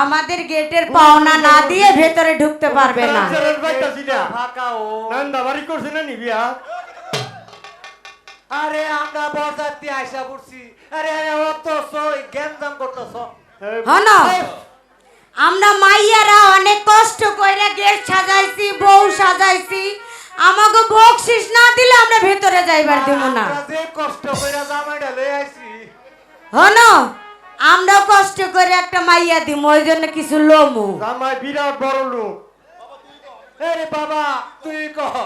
আমাদের গেটের পাওনা না দিয়ে ভেতরে ঢুকতে পারবে না। আরে আমরা বরযাত্রী আইসা পড়ছি। আরে আরে অত জ্ঞানদাম করতেছ। হন। আমরা মাইয়ারা অনেক কষ্ট কইরা গেট সাজাইছি বউ সাজাইছি। আমাকে বকশিস না দিলে আমরা ভেতরে যাইবার দিব না। কষ্ট কইরা জামাইটা লই আইছি। হন। আমরা কষ্ট করে একটা মাইয়া দিব ওই জন্য কিছু লোমু। জামাই বিরাট বড় লোক। আরে বাবা তুই কহ।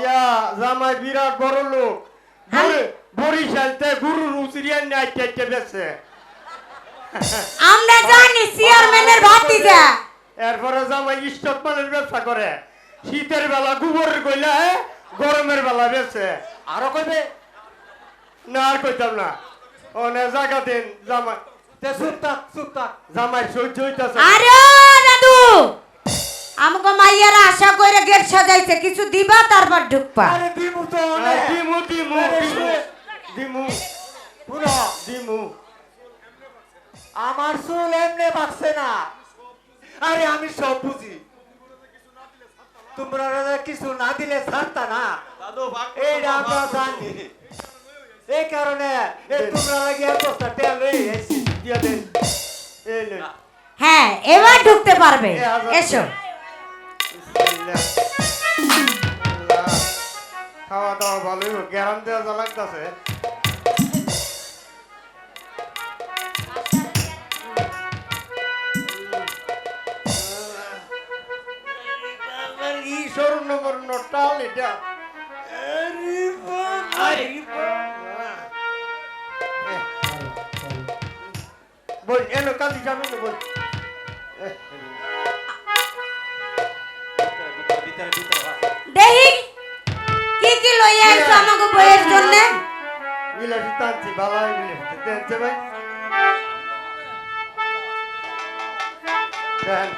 ইয়া জামাই বিরাট বড় লোক। বরি- বরিশালতে গুরুর নাই কেটে বেছে আমরা জানি চেয়ারম্যানের ভাতিজা। এরপরে জামাই স্টক মানের ব্যবসা করে। শীতের বেলা গোবরের কইলা গরমের বেলা বেছে আরও কইবে? না আর কইতাম না। ও নে জায়গা দিন জামাই। তে চুপ থাক জামাই সহ্য হইতাছে আরে দাদু মাইয়ারা আশা করে গেট সাজাইছে কিছু দিবা তারপর ঢুকবা। আরে দিমু তো দিমু দিমু দিমু। শুনে। দিমু। আমার চুল এমনি বাঁচছে না। আরে আমি সব বুঝি। তোমরা কিছু না দিলে ছাড়তা না। এইটা আমরা জানি। এই কারণে এই তোমরা লাগে এত টেল লই আইছি দিয়া দেন। এই হ্যাঁ এবার ঢুকতে পারবে। এসো। খাওয়া দাওয়া ভালোই হোক যা লাগতেছে। বল এলো কান্দি যাবে না বল এ, দেখি কি কি লইয়া আইছো আমাকে বইয়ের জন্য? বিলাসী টানছি বালাই বিলাসী টানছে ভাই দেন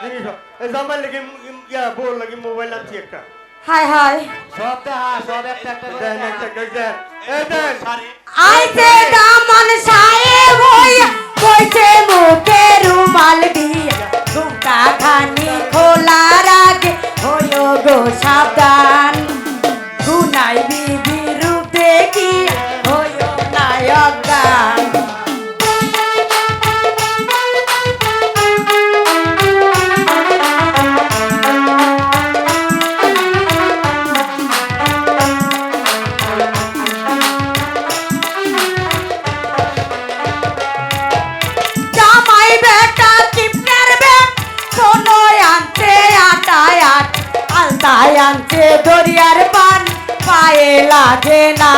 জিনিস এই জামাই লাগে ইয়া বউ লাগে মোবাইল আনছি একটা হাই হাই সব দেখা সব একটা একটা দেন একটা দেন এই দেন আইছে দামন সাহেব হইয়া কইছে মুখে রুমাল দিয়া ঘুমটা খানি খোলার আগে। হইও গো সাবধান আলতায় আনছে দরিয়ার পান পায়ে লাগে না।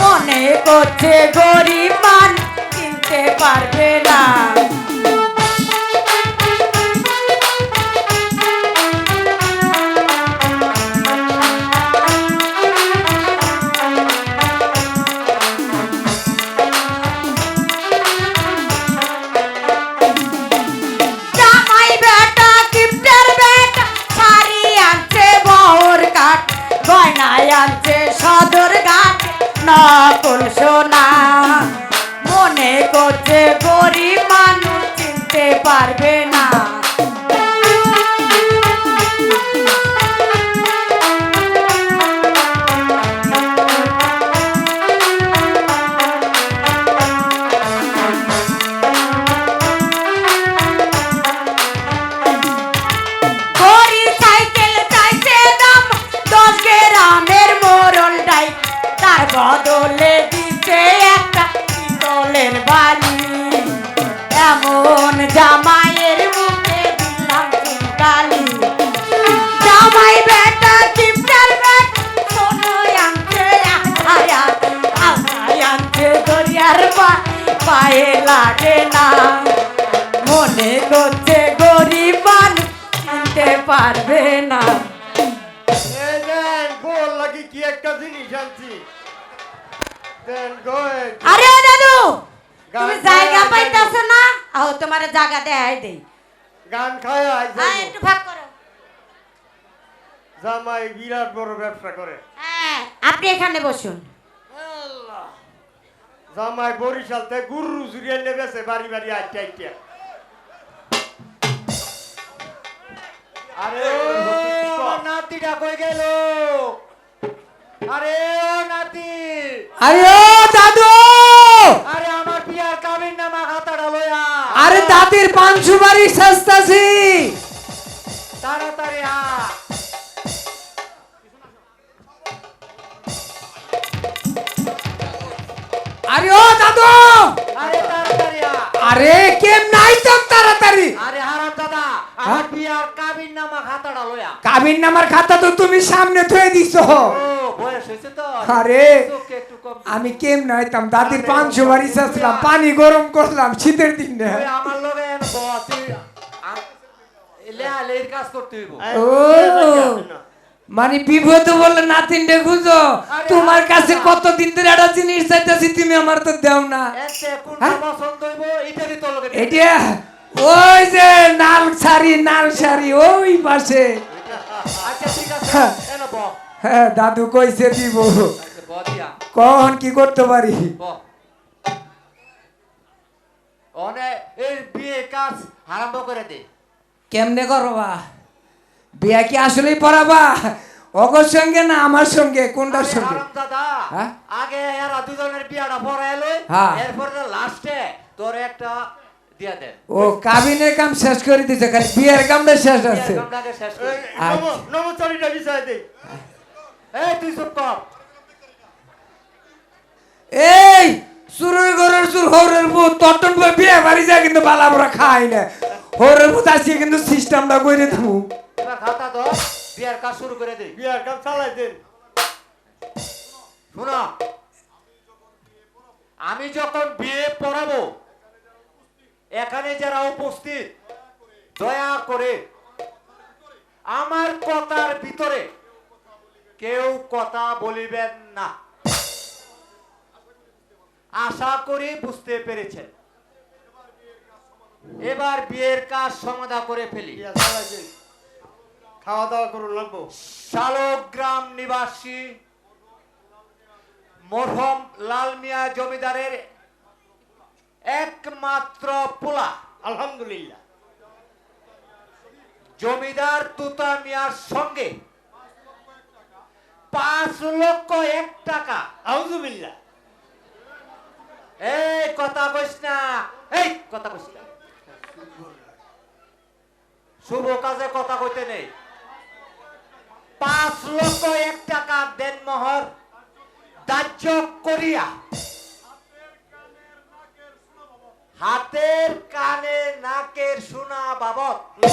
মনে করছে গরিব মান কিনতে পারবে না। গরিব মানুষ চিনতে পারবে না। পায়ে লাগে না। মনে করছে গরিব মানুষ পারবে না। কি একটা জিনিস আনছি। আরে দাদু তুমি জায়গা পাইতাছ না? আও তোমার জায়গা দেয় দেই। গান খায় হ্যাঁ একটু ভাগ করো। জামাই বিরাট বড় ব্যবসা করে। হ্যাঁ আপনি এখানে বসুন। জামাই বরিশাল থেকে গুরু জুড়িয়ে নেবেছে বাড়ি বাড়ি আইটা আইটা। আরে নাতিটা কই গেল? আরে ও নাতি। আরে ও দাদু! আরে আমার বিয়ার কাবিন নামা খাতাটা লইয়া আরে দাদির পান সুপারি সস্তাছি আরে কেম নাই তো তাড়াতাড়ি? আরে হারাম দাদা আমার বিয়ার কাবিন নামা খাতাটা লইয়া কাবিন নামার খাতা তো তুমি সামনে থয়ে দিছো। ও বয়স হয়েছে তো। আরে আমি কেম নাইতাম? দাদির পান সুপারি চাচ্ছিলাম পানি গরম করলাম শীতের দিন না। তুই আমার লগে লেয়া লের কাজ করতে হইব। ও। মানে বিপদ বললে নাতিন রে তোমার কাছে। কতদিন ধরে একটা জিনিস চাইতেছি তুমি আমার তো দেও না। হ্যাঁ? এটা ওই যে নাল শাড়ি নাল শাড়ি ওই পাশে। আচ্ছা হ্যাঁ। হ্যাঁ দাদু কইছে দিব। আচ্ছা কখন কি করতে পারি? ব। অনে এই বিয়ে কাজ আরম্ভ করে দে। কেমনে করবা? বিয়া কি আসলেই পড়াবা? অগর সঙ্গে না আমার সঙ্গে? কোনটার সঙ্গে? দাদা হ্যাঁ? আগে এরা দুজনের বিয়াটা হ্যাঁ। এরপরে লাস্টে তোর একটা ও কাবিনের কাম শেষ করে দিছে খালি বিয়ের কামটা শেষ আছে। বিয়ার কামটাকে শেষ কর। নমচারিটা বিষয় দেই এই তুই চুপ কর। এই সুরের ঘরের সুর হরের ভূত তটন বিয়ে বাড়ি যায় কিন্তু বালা খাই না। হরের ভূত আসিয়ে কিন্তু সিস্টেমটা করে দেবো। খাতা ধর বিয়ার কাজ শুরু করে বিয়ার কাম চালাই দেন। শোনো আমি যখন বিয়ে পড়াবো এখানে যারা উপস্থিত দয়া করে আমার কথার ভিতরে কেউ কথা বলিবেন না। আশা করি বুঝতে পেরেছেন। এবার বিয়ের কাজ সমাধা করে ফেলি। খাওয়া দাওয়া করুন লাগবো। শালগ্রাম নিবাসী মরহম লাল মিয়া জমিদারের একমাত্র পোলা। আলহামদুলিল্লাহ। জমিদার তুতা মিয়ার সঙ্গে পাঁচ লক্ষ এক টাকা। আউজুবিল্লাহ এই কথা কইস না। এই কথা কইস না। শুভ কাজে কথা কইতে নেই। পাঁচ লক্ষ এক টাকা দেন মহর। দাহ্য করিয়া। হাতের কানে নাকের শোনা বাবদ।